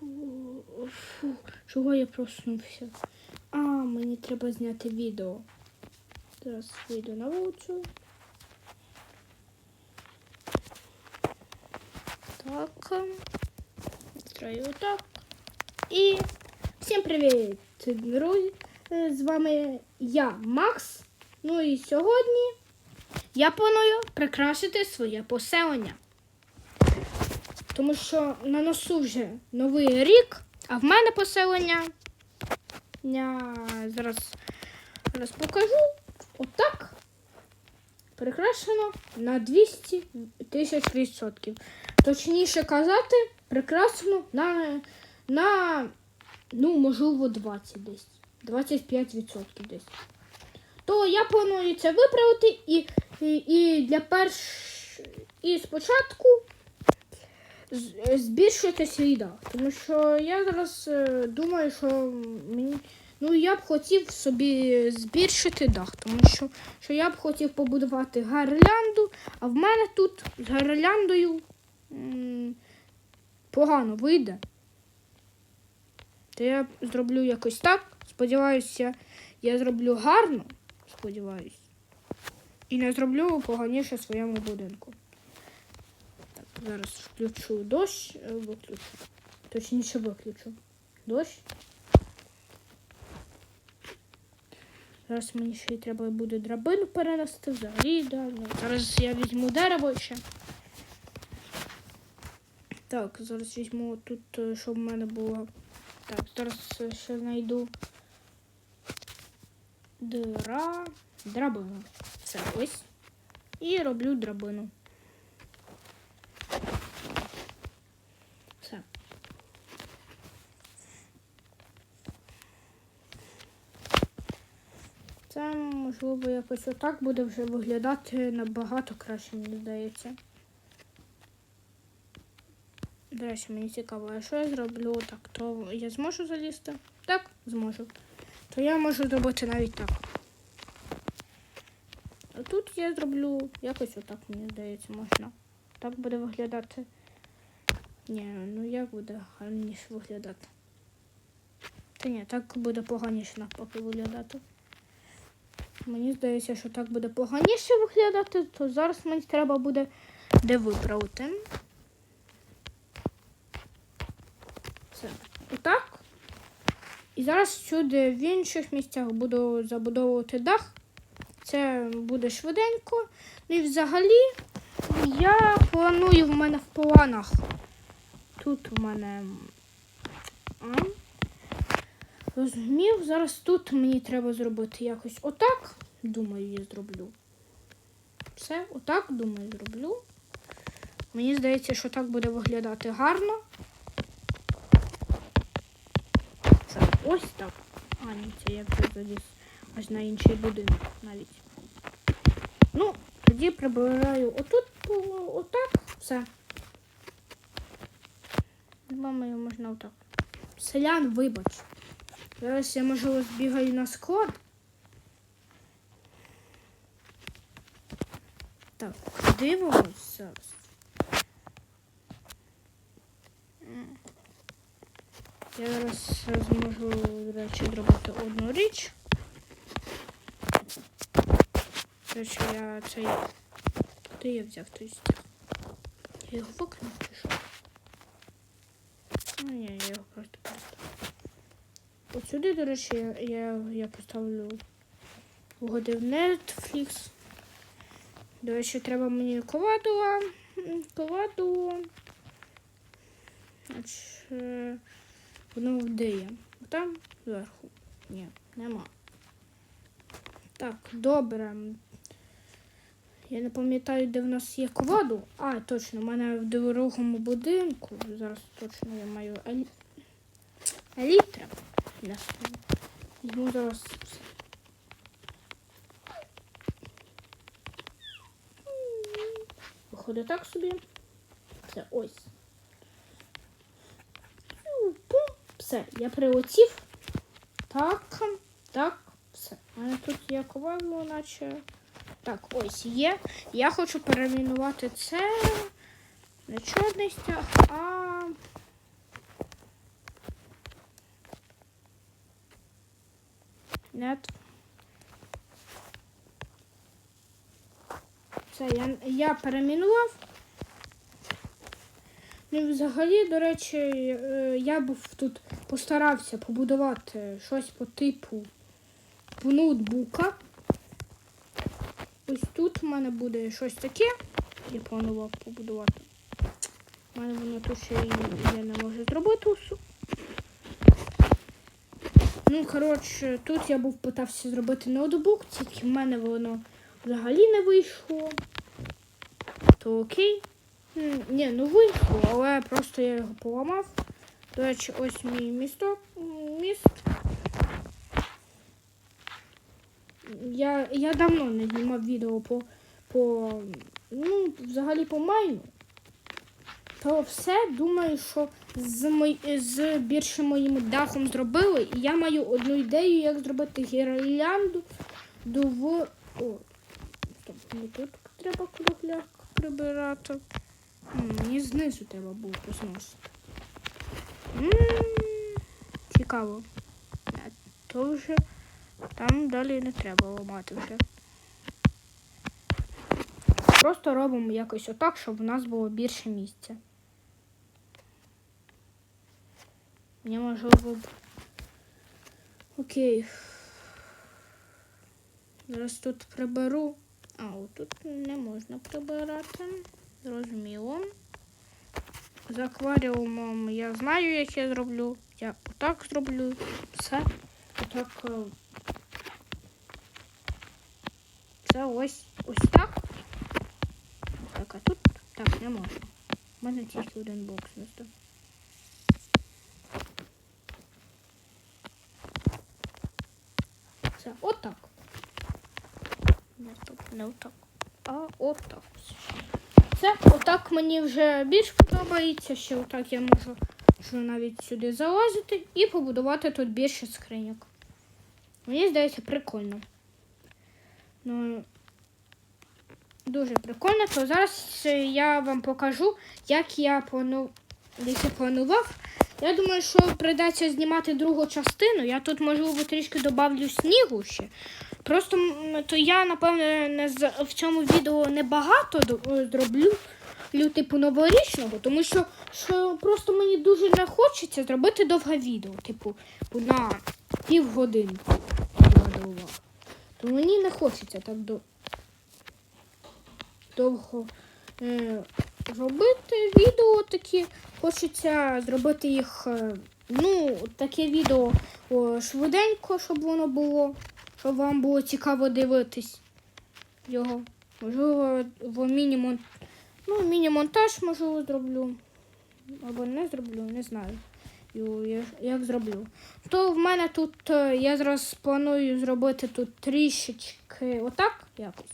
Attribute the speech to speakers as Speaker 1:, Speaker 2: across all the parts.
Speaker 1: Фу, чого я проснувся? А, мені треба зняти відео. Зараз вийду на вулицю. Так. Строю так. І всім привіт, друзі! Е, З вами я, Макс. Ну і сьогодні я планую прикрасити своє поселення. Тому що на носу вже новий рік, а в мене поселення. Я зараз, зараз покажу. Отак. Прикрашено на 200 тисяч відсотків. Точніше казати, прикрашено на, на ну, можливо, 20 десь. 25 відсотків десь. То я планую це виправити і, і, і для перш... І спочатку збільшити свій дах. Тому що я зараз е, думаю, що мені. Ну, я б хотів собі збільшити дах, тому що, що я б хотів побудувати гірлянду, а в мене тут з гірляндою м, погано вийде. То я зроблю якось так. Сподіваюся, я зроблю гарно, сподіваюся. І не зроблю поганіше своєму будинку. Зараз включу дощ, е, виключу. Точніше виключу. Дощ. Зараз мені ще й треба буде драбину перенести взагалі. Да, ну, Зараз я візьму дерево ще. Так, зараз візьму тут, е, щоб в мене було. Так, зараз е, ще знайду дира. Драбину. Все, ось. І роблю драбину. Все. Це, можливо, якось отак буде вже виглядати набагато краще, мені здається. До речі, мені цікаво, а що я зроблю так, то я зможу залізти? Так, зможу. То я можу зробити навіть так. А тут я зроблю якось отак, мені здається, можна. Так буде виглядати. Ні, ну як буде гарніше виглядати? Та ні, так буде поганіше навпаки виглядати. Мені здається, що так буде поганіше виглядати, то зараз мені треба буде де виправити. Все. Отак. І зараз сюди в інших місцях буду забудовувати дах. Це буде швиденько. Ну і взагалі я планую в мене в планах. Тут у мене. А? Розумів, зараз тут мені треба зробити якось отак. Думаю, я зроблю. Все, отак, думаю, зроблю. Мені здається, що так буде виглядати гарно. Це ось так. А, ні, це я вже заліз аж на інший будинок навіть. Ну, тоді прибираю отут, отак, все. Думаю, можна отак. Селян, вибач. Зараз я, можливо, збігаю на склад. Так, дивимось зараз. Я зараз зможу, до речі, зробити одну річ. До речі, я цей. Де я взяв той стіг? Я його викинув чи що? Ну ні, я його просто. От сюди, до речі, я, я, поставлю угоди в Netflix. До речі, треба мені ковадула. Значить, е, воно де є? Там зверху. Ні, нема. Так, добре. Я не пам'ятаю, де в нас є коваду. А, точно, в мене в другому будинку. Зараз точно я маю елі... елітра. Візьму зараз. Виходить так собі. Все, ось. Все, я прилетів. Так, так, все. У мене тут є ковадло, наче. Так, ось є. Я хочу перейменувати це не чорний стяг, а Нет. Це я, я перемінував. Ну, взагалі, до речі, е, я був тут постарався побудувати щось по типу ноутбука. Ось тут в мене буде щось таке. Я планував побудувати. У мене воно тут ще і я не можу зробити усу. Ну, коротше, тут я був питався зробити ноутбук, тільки в мене воно взагалі не вийшло. То окей. Ні, ну вийшло, але просто я його поламав. До речі, ось мій місток. Міст. Я, я давно не знімав відео по, по ну, взагалі по майну. То все думаю, що з, мой, з більше моїм дахом зробили. І я маю одну ідею, як зробити гірлянду до в. О, стоп, не тут треба кругляк прибирати. Мені знизу треба було позносити. Цікаво. То вже там далі не треба ламати вже. Просто робимо якось отак, щоб у нас було більше місця. Мені можливо. Окей. Зараз тут приберу. А, отут не можна прибирати. Зрозуміло. З акваріумом я знаю, як я зроблю. Я отак зроблю. Все. Отак. е, Це ось ось так. Так, а тут так не можна. У мене тільки один бокс місто. Це отак. Не отак. А отак. Це отак мені вже більш подобається. Ще отак я можу що навіть сюди залазити і побудувати тут більше скриньок. Мені здається, прикольно. Ну, дуже прикольно. То зараз е, я вам покажу, як я плану... як я планував. Я думаю, що прийдеться знімати другу частину. Я тут, можливо, трішки добавлю снігу ще. Просто то я, напевно, не в цьому відео не багато е, зроблю. лю, Типу новорічного, тому що, що просто мені дуже не хочеться зробити довге відео, типу, на півгодинки. То мені не хочеться так до... довго е, робити відео такі. Хочеться зробити їх, е, ну, таке відео швиденько, щоб воно було, щоб вам було цікаво дивитись його. Можливо, в міні-мон... ну, міні-монтаж, можливо, зроблю. Або не зроблю, не знаю. Як зроблю. То в мене тут е, я зараз планую зробити тут трішечки отак якось.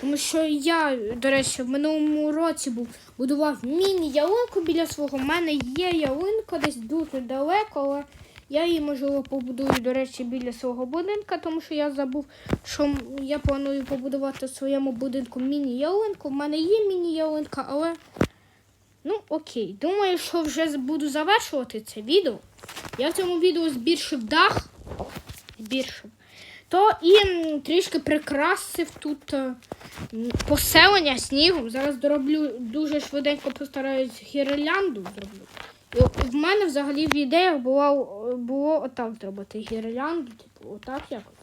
Speaker 1: Тому що я, до речі, в минулому році був будував міні-ялинку біля свого. У мене є ялинка десь дуже далеко, але я її, можливо, побудую, до речі, біля свого будинка, тому що я забув, що я планую побудувати в своєму будинку міні-ялинку. У мене є міні-ялинка, але ну окей. Думаю, що вже буду завершувати це відео. Я в цьому відео збільшив дах. Збільшив. То і трішки прикрасив тут е, поселення снігом. Зараз дороблю дуже швиденько постараюсь гірлянду зроблю. В мене взагалі в ідеях було, було отак зробити гірлянду, типу, отак якось.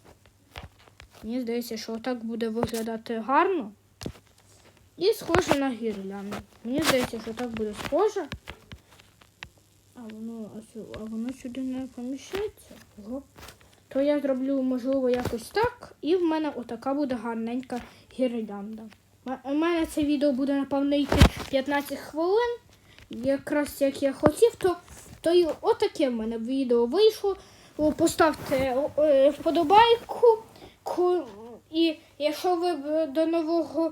Speaker 1: Мені здається, що отак буде виглядати гарно. І схоже на гірлянду. Мені здається, що так буде схоже. А воно, а воно сюди не поміщається. Ого. То я зроблю, можливо, якось так, і в мене отака буде гарненька гірлянда. У мене це відео буде, напевно, йти 15 хвилин. Якраз як я хотів, то, то і отаке в мене відео вийшло. Поставте е, вподобайку. І якщо ви б до нового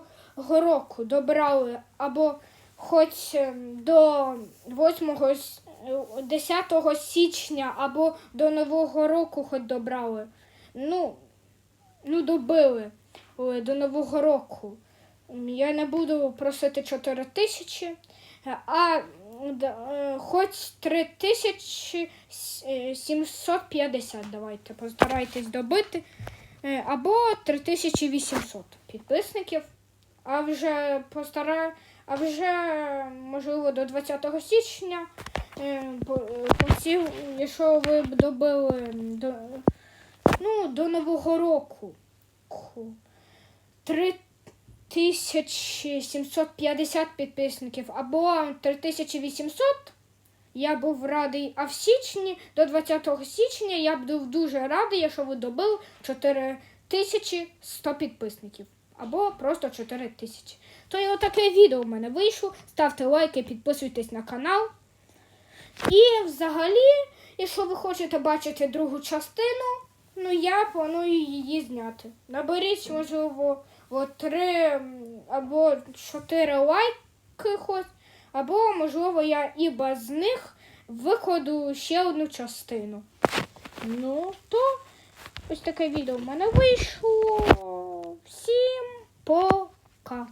Speaker 1: року добрали або хоч ем, до 8 е, 10 січня або до Нового року хоч добрали. Ну, ну добили е, до Нового року. Я не буду просити 4 тисячі, е, а е, хоч 3750 давайте, постарайтесь добити. Е, Або 3800 підписників. А вже постара... а вже можливо до 20 січня. е, Кінців, якщо ви б добили до, ну, до Нового року. ку- 3750 підписників або 3800, я був радий. А в січні, до 20 січня, я був дуже радий, якщо ви добили 4100 підписників. Або просто 4000. То і отаке відео в мене вийшло. Ставте лайки, підписуйтесь на канал. І взагалі, якщо ви хочете бачити другу частину, ну я планую її зняти. Наберіть, можливо, три або чотири лайки хоч, або, можливо, я і без них викладу ще одну частину. Ну, то ось таке відео в мене вийшло. Всім пока!